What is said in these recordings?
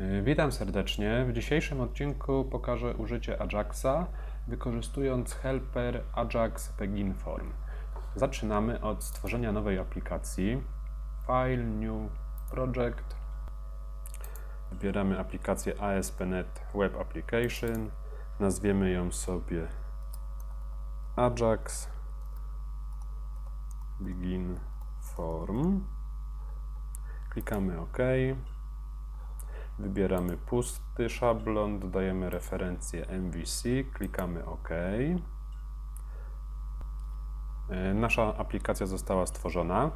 Y, Witam serdecznie. W dzisiejszym odcinku pokażę użycie Ajaxa wykorzystując helper Ajax Begin Form. Zaczynamy od stworzenia nowej aplikacji. File, New Project. Wybieramy aplikację ASP.NET Web Application. Nazwiemy ją sobie Ajax Begin Form. Klikamy OK. Wybieramy pusty szablon, dodajemy referencję MVC, klikamy OK. E, Nasza aplikacja została stworzona,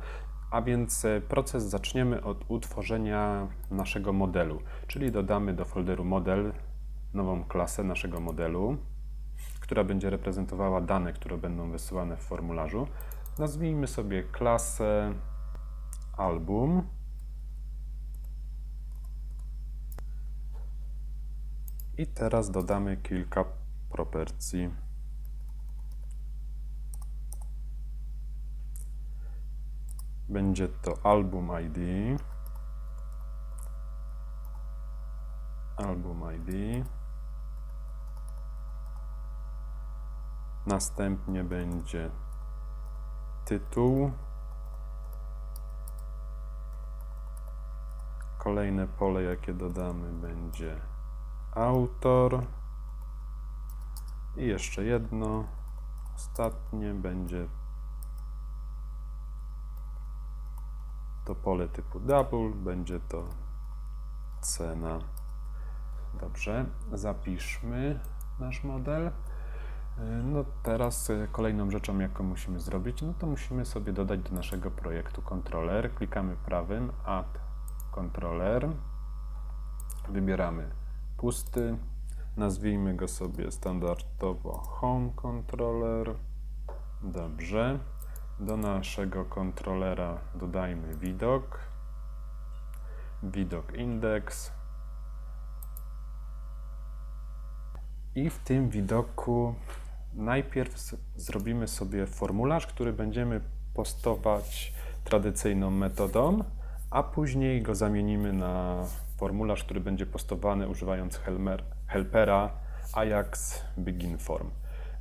a więc e, proces zaczniemy od utworzenia naszego modelu, czyli dodamy do folderu model nową klasę naszego modelu, która będzie reprezentowała dane, które będą wysyłane w formularzu. Nazwijmy sobie klasę album. I teraz dodamy kilka proporcji. Będzie to album ID. Album ID. Następnie będzie tytuł. Kolejne pole, jakie dodamy, będzie autor. I jeszcze jedno, ostatnie będzie to pole typu double, będzie to cena. Dobrze, zapiszmy nasz model. No teraz y, kolejną rzeczą, jaką musimy zrobić, no to musimy sobie dodać do naszego projektu kontroler. Klikamy prawym Add Controller. Wybieramy pusty. Nazwijmy go sobie standardowo Home Controller. Dobrze. Do naszego kontrolera dodajmy widok. Widok index. I w tym widoku najpierw zrobimy sobie formularz, który będziemy postować tradycyjną metodą, a później go zamienimy na formularz, który będzie postowany używając helmer, helpera Ajax Begin Form.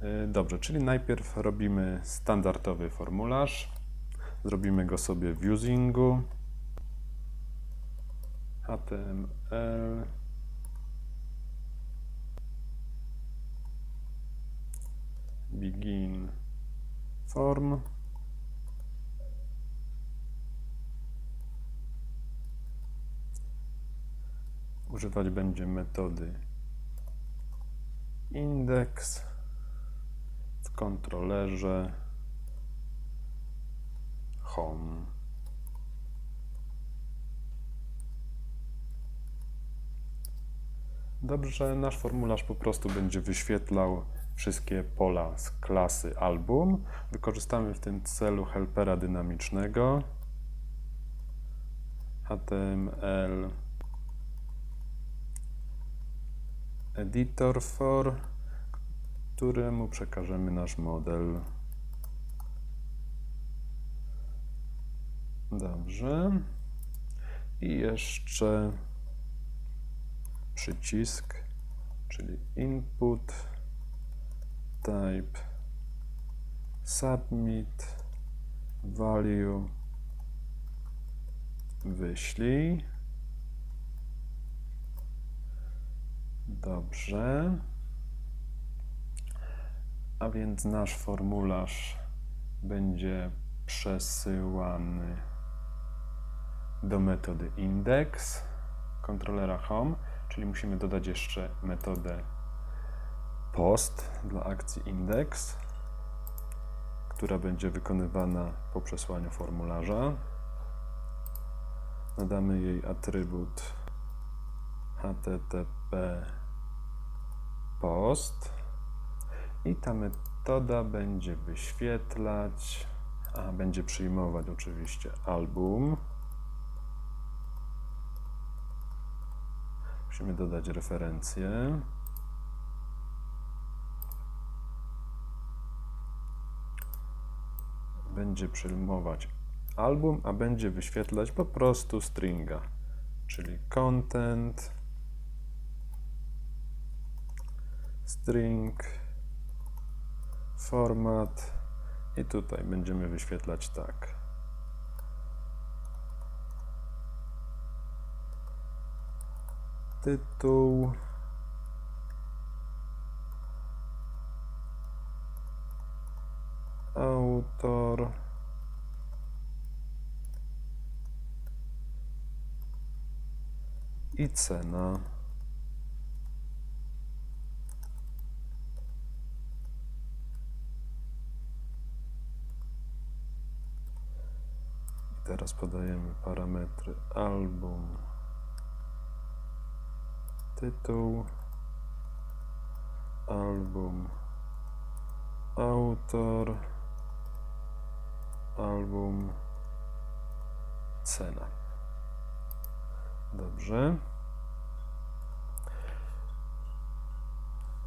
Y, Dobrze, czyli najpierw robimy standardowy formularz. Zrobimy go sobie w usingu. HTML. Begin form. Używać będzie metody index w kontrolerze home. Dobrze, nasz formularz po prostu będzie wyświetlał wszystkie pola z klasy album. Wykorzystamy w tym celu helpera dynamicznego HTML editor for, któremu przekażemy nasz model. Dobrze. I jeszcze przycisk, czyli input, type, submit, value, wyślij. Dobrze. A więc nasz formularz będzie przesyłany do metody index kontrolera home, czyli musimy dodać jeszcze metodę post dla akcji index, która będzie wykonywana po przesłaniu formularza. Nadamy jej atrybut http post i ta metoda będzie wyświetlać, a będzie przyjmować oczywiście album. Musimy dodać referencję. Będzie przyjmować album, a będzie wyświetlać po prostu stringa, czyli content string format i tutaj będziemy wyświetlać tak. Tytuł. Autor. I cena. I teraz podajemy parametry album, tytuł, album, autor, album, cena. Dobrze.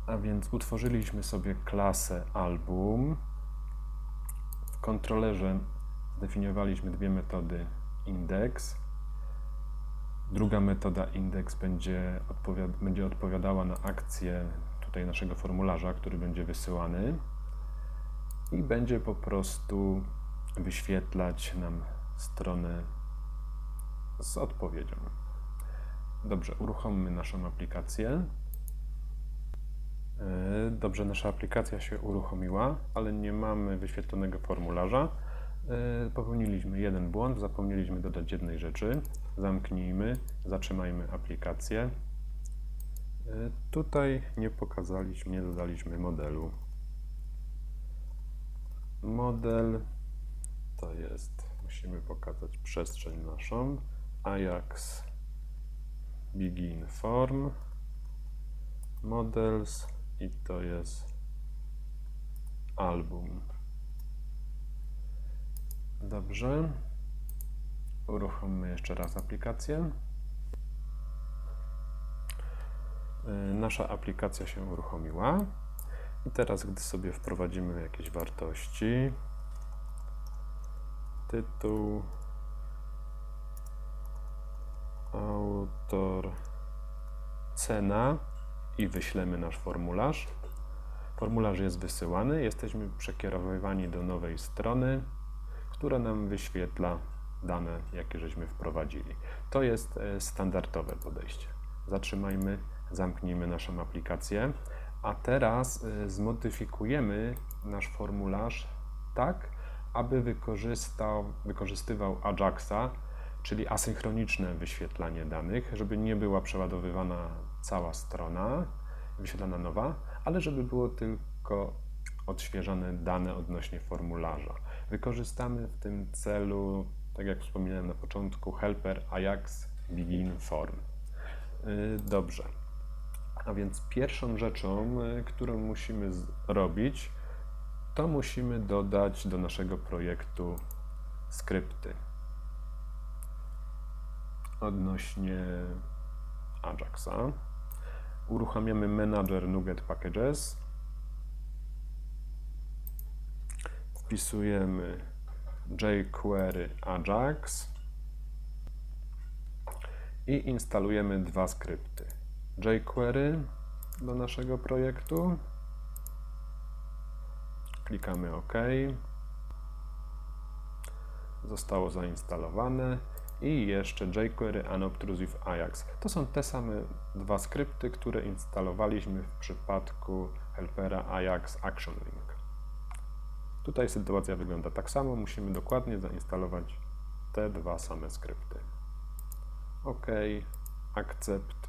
A więc utworzyliśmy sobie klasę album. W kontrolerze zdefiniowaliśmy dwie metody index. Druga metoda index będzie, będzie odpowiadała na akcję tutaj naszego formularza, który będzie wysyłany i będzie po prostu wyświetlać nam stronę z odpowiedzią. Dobrze, uruchommy naszą aplikację. E, Dobrze, nasza aplikacja się uruchomiła, ale nie mamy wyświetlonego formularza. E, Popełniliśmy jeden błąd, zapomnieliśmy dodać jednej rzeczy. Zamknijmy, zatrzymajmy aplikację. E, Tutaj nie pokazaliśmy, nie dodaliśmy modelu. Model to jest, musimy pokazać przestrzeń naszą. Ajax Begin Form Models i to jest album. Dobrze. Uruchommy jeszcze raz aplikację. Y, Nasza aplikacja się uruchomiła. I teraz, gdy sobie wprowadzimy jakieś wartości, tytuł, autor, cena i wyślemy nasz formularz. Formularz jest wysyłany, jesteśmy przekierowywani do nowej strony, która nam wyświetla dane, jakie żeśmy wprowadzili. To jest e, standardowe podejście. Zatrzymajmy, zamknijmy naszą aplikację, a teraz e, zmodyfikujemy nasz formularz tak, aby wykorzystał, wykorzystywał Ajaxa, czyli asynchroniczne wyświetlanie danych, żeby nie była przeładowywana cała strona, wyświetlana nowa, ale żeby było tylko odświeżane dane odnośnie formularza. Wykorzystamy w tym celu, tak jak wspominałem na początku, helper Ajax Begin Form. Yy, Dobrze. A więc pierwszą rzeczą, y, którą musimy zrobić, to musimy dodać do naszego projektu skrypty odnośnie Ajaxa. Uruchamiamy Manager Nuget Packages. Wpisujemy jQuery Ajax i instalujemy dwa skrypty. jQuery do naszego projektu. Klikamy OK. Zostało zainstalowane i jeszcze jQuery Unobtrusive Ajax. To są te same dwa skrypty, które instalowaliśmy w przypadku helpera Ajax Action Link. Tutaj sytuacja wygląda tak samo, musimy dokładnie zainstalować te dwa same skrypty. OK, akcept.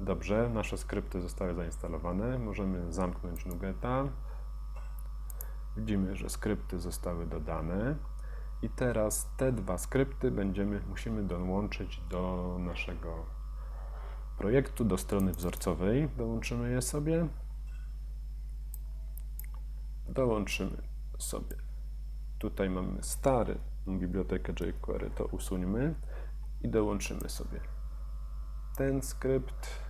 Dobrze, nasze skrypty zostały zainstalowane. Możemy zamknąć Nugeta. Widzimy, że skrypty zostały dodane. I teraz te dwa skrypty będziemy, musimy dołączyć do naszego projektu, do strony wzorcowej. Dołączymy je sobie. Dołączymy sobie. Tutaj mamy stary bibliotekę jQuery, to usuńmy i dołączymy sobie ten skrypt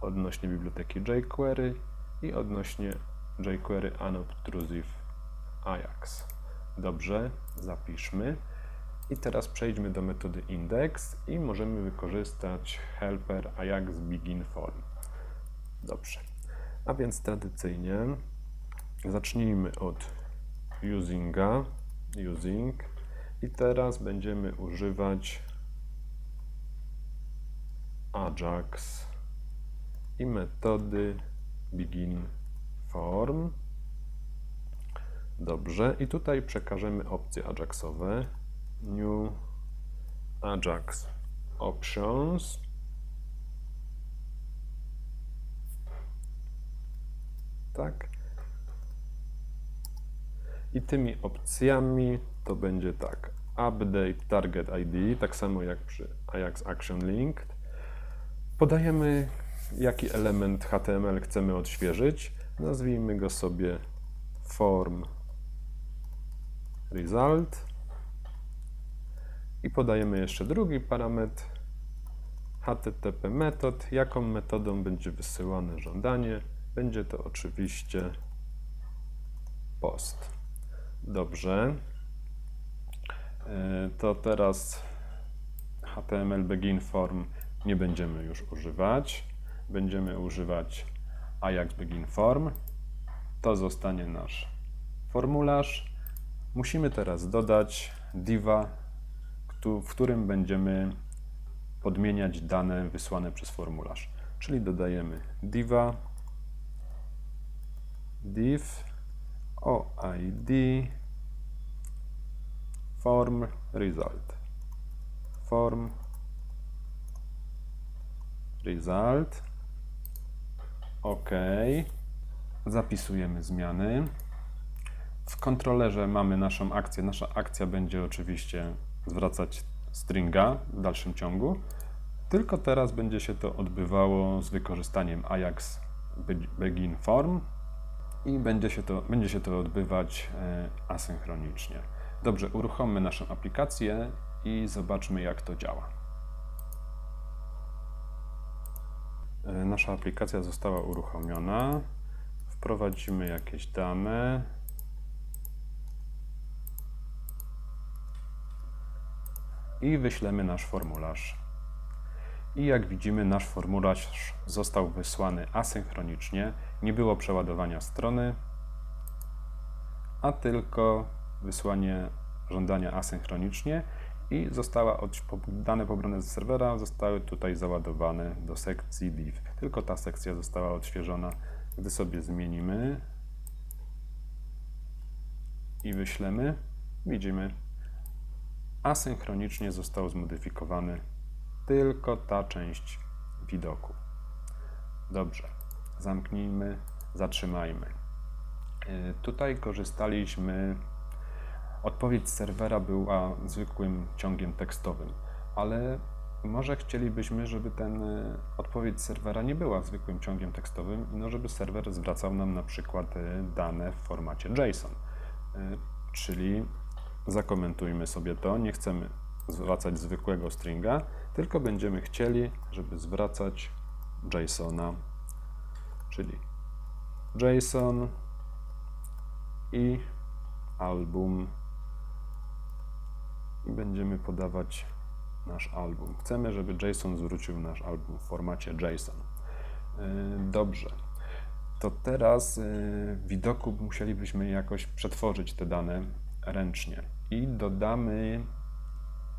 odnośnie biblioteki jQuery i odnośnie jQuery Unobtrusive Ajax. Dobrze, zapiszmy. I teraz przejdźmy do metody index i możemy wykorzystać helper Ajax Begin Form. Dobrze. A więc tradycyjnie zacznijmy od usinga, using i teraz będziemy używać Ajax i metody begin form. Dobrze, i tutaj przekażemy opcje Ajaxowe. New Ajax Options. Tak. I tymi opcjami to będzie tak. Update Target ID, tak samo jak przy Ajax Action Linked. Podajemy, jaki element HTML chcemy odświeżyć. Nazwijmy go sobie form result. I podajemy jeszcze drugi parametr HTTP metod. Jaką metodą będzie wysyłane żądanie? Będzie to oczywiście post. Dobrze. E, To teraz HTML begin form nie będziemy już używać. Będziemy używać Ajax begin form. To zostanie nasz formularz. Musimy teraz dodać diva, w którym będziemy podmieniać dane wysłane przez formularz. Czyli dodajemy diva div OID form result. Form result. OK. Zapisujemy zmiany. W kontrolerze mamy naszą akcję. Nasza akcja będzie oczywiście zwracać stringa w dalszym ciągu. Tylko teraz będzie się to odbywało z wykorzystaniem Ajax begin form i będzie się to, będzie się to odbywać e, asynchronicznie. Dobrze, uruchommy naszą aplikację i zobaczmy, jak to działa. E, Nasza aplikacja została uruchomiona. Wprowadzimy jakieś dane. I wyślemy nasz formularz. I jak widzimy, nasz formularz został wysłany asynchronicznie. Nie było przeładowania strony, a tylko wysłanie żądania asynchronicznie i została dane pobrane ze serwera zostały tutaj załadowane do sekcji div. Tylko ta sekcja została odświeżona. Gdy sobie zmienimy i wyślemy, widzimy asynchronicznie został zmodyfikowany tylko ta część widoku. Dobrze, zamknijmy, zatrzymajmy. Y, Tutaj korzystaliśmy, odpowiedź serwera była zwykłym ciągiem tekstowym, ale może chcielibyśmy, żeby ten y, odpowiedź serwera nie była zwykłym ciągiem tekstowym, no żeby serwer zwracał nam na przykład y, dane w formacie JSON. Czyli zakomentujmy sobie to, nie chcemy zwracać zwykłego stringa, tylko będziemy chcieli, żeby zwracać JSONa, czyli JSON i album i będziemy podawać nasz album. Chcemy, żeby JSON zwrócił nasz album w formacie JSON. Yy, Dobrze. To teraz w widoku musielibyśmy jakoś przetworzyć te dane ręcznie i dodamy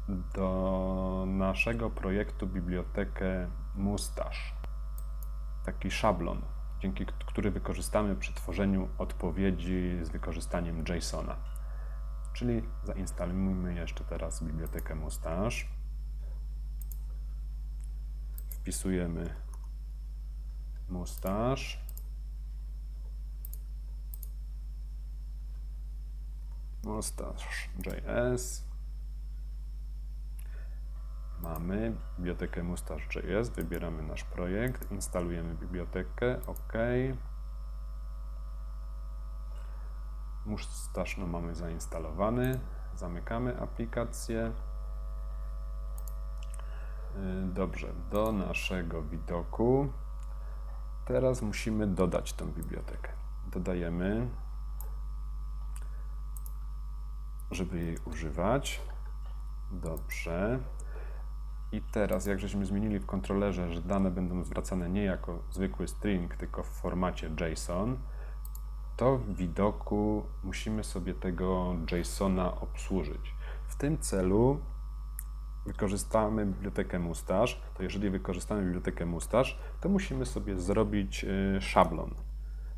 do naszego projektu bibliotekę Mustache. Taki szablon, dzięki który wykorzystamy przy tworzeniu odpowiedzi z wykorzystaniem JSONa. Czyli zainstalujmy jeszcze teraz bibliotekę Mustache. Wpisujemy Mustache. Mustache.js. Mamy bibliotekę Mustache.js, wybieramy nasz projekt, instalujemy bibliotekę, OK. Mustache no mamy zainstalowany, zamykamy aplikację. Yy, Dobrze, do naszego widoku teraz musimy dodać tą bibliotekę. Dodajemy, żeby jej używać. Dobrze. I teraz, jak żeśmy zmienili w kontrolerze, że dane będą zwracane nie jako zwykły string, tylko w formacie JSON, to w widoku musimy sobie tego JSONa obsłużyć. W tym celu wykorzystamy bibliotekę Mustache, to jeżeli wykorzystamy bibliotekę Mustache, to musimy sobie zrobić y, szablon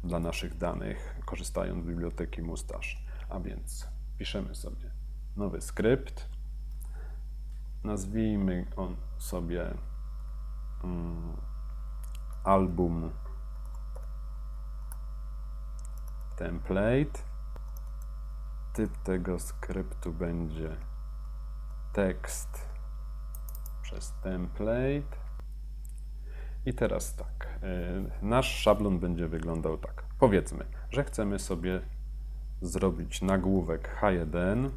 dla naszych danych, korzystając z biblioteki Mustache. A więc piszemy sobie nowy skrypt, nazwijmy on sobie mm, album template. Typ tego skryptu będzie tekst przez template. I teraz tak, y, nasz szablon będzie wyglądał tak. Powiedzmy, że chcemy sobie zrobić nagłówek H1.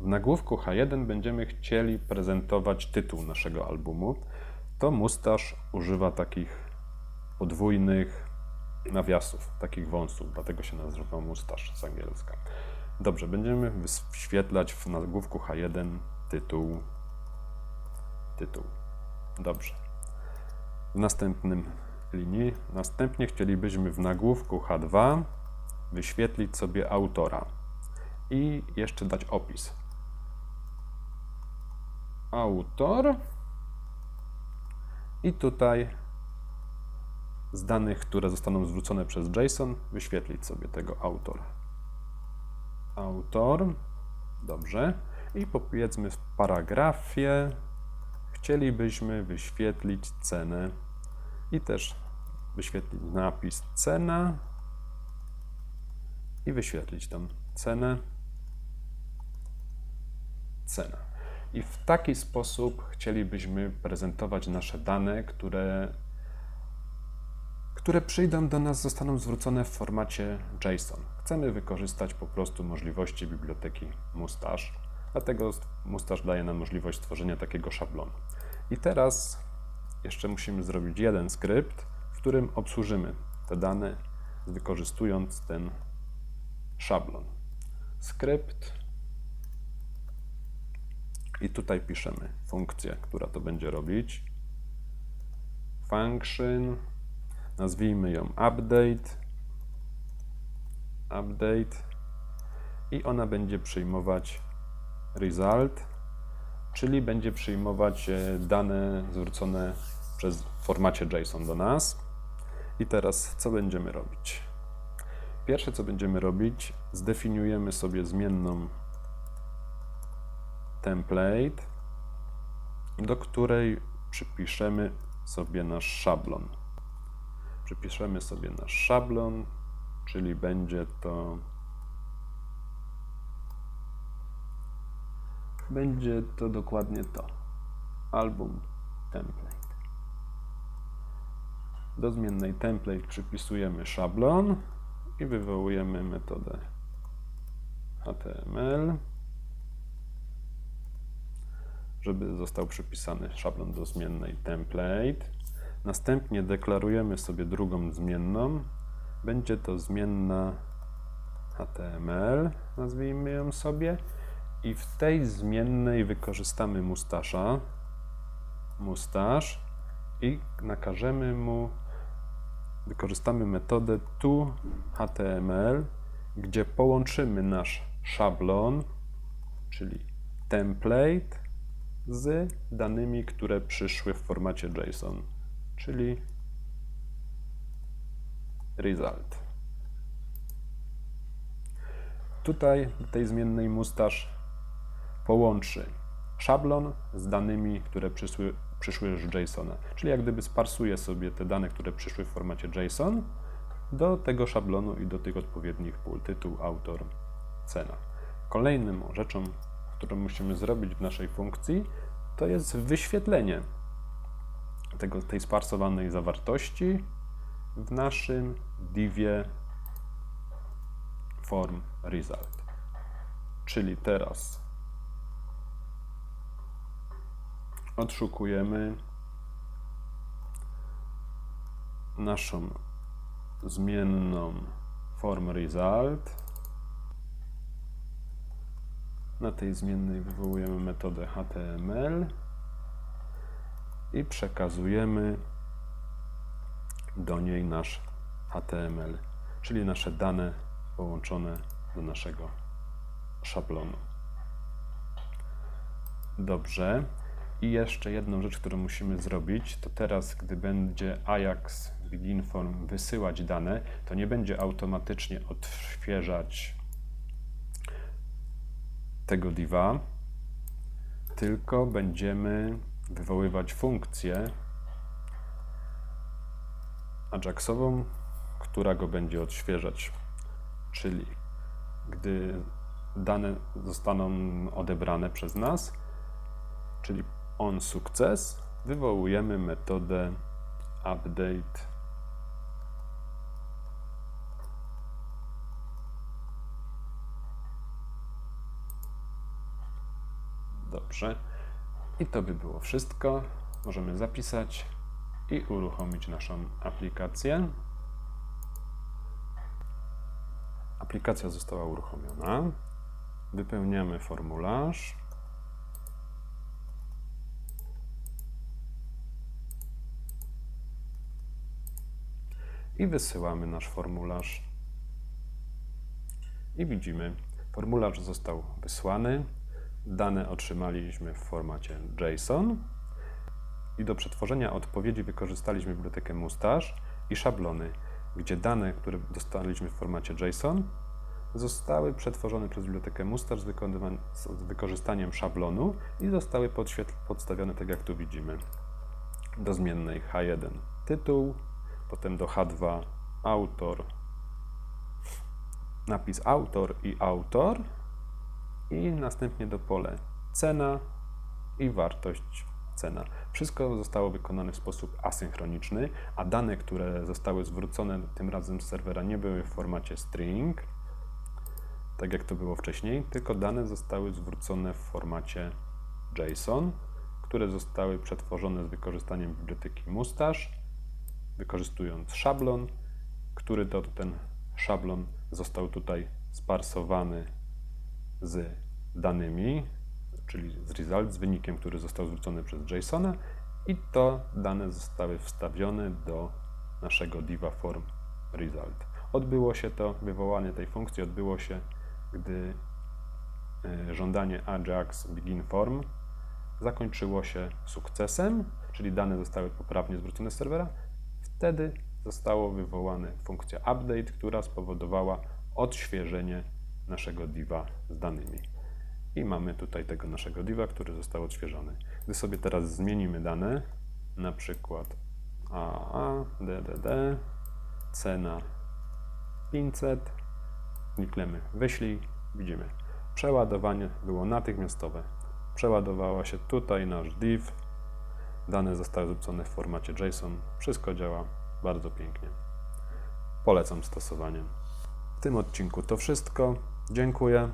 W nagłówku H1 będziemy chcieli prezentować tytuł naszego albumu. To Mustache używa takich podwójnych nawiasów, takich wąsów, dlatego się nazywa Mustache z angielska. Dobrze, będziemy wyświetlać w nagłówku H1 tytuł. Tytuł. Dobrze. W następnym linii, następnie chcielibyśmy w nagłówku H2 wyświetlić sobie autora i jeszcze dać opis. Autor i tutaj z danych, które zostaną zwrócone przez JSON, wyświetlić sobie tego autora. Autor, dobrze. I powiedzmy w paragrafie chcielibyśmy wyświetlić cenę i też wyświetlić napis cena i wyświetlić tą cenę. Cena. I w taki sposób chcielibyśmy prezentować nasze dane, które, które przyjdą do nas, zostaną zwrócone w formacie JSON. Chcemy wykorzystać po prostu możliwości biblioteki Mustache, dlatego Mustache daje nam możliwość stworzenia takiego szablonu. I teraz jeszcze musimy zrobić jeden skrypt, w którym obsłużymy te dane, wykorzystując ten szablon. Skrypt. I tutaj piszemy funkcję, która to będzie robić. Function. Nazwijmy ją update. Update. I ona będzie przyjmować result, czyli będzie przyjmować e, dane zwrócone przez w formacie JSON do nas. I teraz co będziemy robić? Pierwsze, co będziemy robić, zdefiniujemy sobie zmienną template, do której przypiszemy sobie nasz szablon. Przypiszemy sobie nasz szablon, czyli będzie to będzie to dokładnie to. Album template. Do zmiennej template przypisujemy szablon i wywołujemy metodę HTML, żeby został przypisany szablon do zmiennej template. Następnie deklarujemy sobie drugą zmienną. Będzie to zmienna HTML, nazwijmy ją sobie. I w tej zmiennej wykorzystamy mustasza, mustasz i nakażemy mu wykorzystamy metodę toHTML, gdzie połączymy nasz szablon, czyli template, z danymi, które przyszły w formacie JSON, czyli result. Tutaj do tej zmiennej mustasz połączy szablon z danymi, które przyszły, przyszły z JSONa. Czyli jak gdyby sparsuje sobie te dane, które przyszły w formacie JSON do tego szablonu i do tych odpowiednich pól tytuł, autor, cena. Kolejną rzeczą, którą musimy zrobić w naszej funkcji, to jest wyświetlenie tego, tej sparsowanej zawartości w naszym divie form result. Czyli teraz odszukujemy naszą zmienną form result. Na tej zmiennej wywołujemy metodę HTML i przekazujemy do niej nasz HTML, czyli nasze dane połączone do naszego szablonu. Dobrze. I jeszcze jedną rzecz, którą musimy zrobić, to teraz, gdy będzie Ajax Begin Form wysyłać dane, to nie będzie automatycznie odświeżać tego diva, tylko będziemy wywoływać funkcję Ajaxową, która go będzie odświeżać. Czyli gdy dane zostaną odebrane przez nas, czyli on sukces, wywołujemy metodę update Dobrze. I to by było wszystko. Możemy zapisać i uruchomić naszą aplikację. Aplikacja została uruchomiona. Wypełniamy formularz. I wysyłamy nasz formularz. I widzimy, formularz został wysłany. Dane otrzymaliśmy w formacie JSON. I do przetworzenia odpowiedzi wykorzystaliśmy bibliotekę Mustache i szablony, gdzie dane, które dostaliśmy w formacie JSON, zostały przetworzone przez bibliotekę Mustache z, z wykorzystaniem szablonu i zostały podstawione tak jak tu widzimy. Do zmiennej H1 tytuł, potem do H2 autor, napis autor i autor i następnie do pole cena i wartość cena. Wszystko zostało wykonane w sposób asynchroniczny, a dane, które zostały zwrócone tym razem z serwera nie były w formacie string, tak jak to było wcześniej, tylko dane zostały zwrócone w formacie JSON, które zostały przetworzone z wykorzystaniem biblioteki Mustache, wykorzystując szablon, który to ten szablon został tutaj sparsowany z danymi, czyli z result, z wynikiem, który został zwrócony przez JSONa i to dane zostały wstawione do naszego diva form result. Odbyło się to, wywołanie tej funkcji odbyło się, gdy e, żądanie Ajax begin form zakończyło się sukcesem, czyli dane zostały poprawnie zwrócone z serwera. Wtedy zostało wywołane funkcja update, która spowodowała odświeżenie naszego diva z danymi. I mamy tutaj tego naszego diva, który został odświeżony. Gdy sobie teraz zmienimy dane, na przykład AA, DDD, cena 500, klikniemy wyślij, widzimy przeładowanie było natychmiastowe. Przeładowała się tutaj nasz div, dane zostały zwrócone w formacie JSON, wszystko działa bardzo pięknie. Polecam stosowanie. W tym odcinku to wszystko. Dziękuję.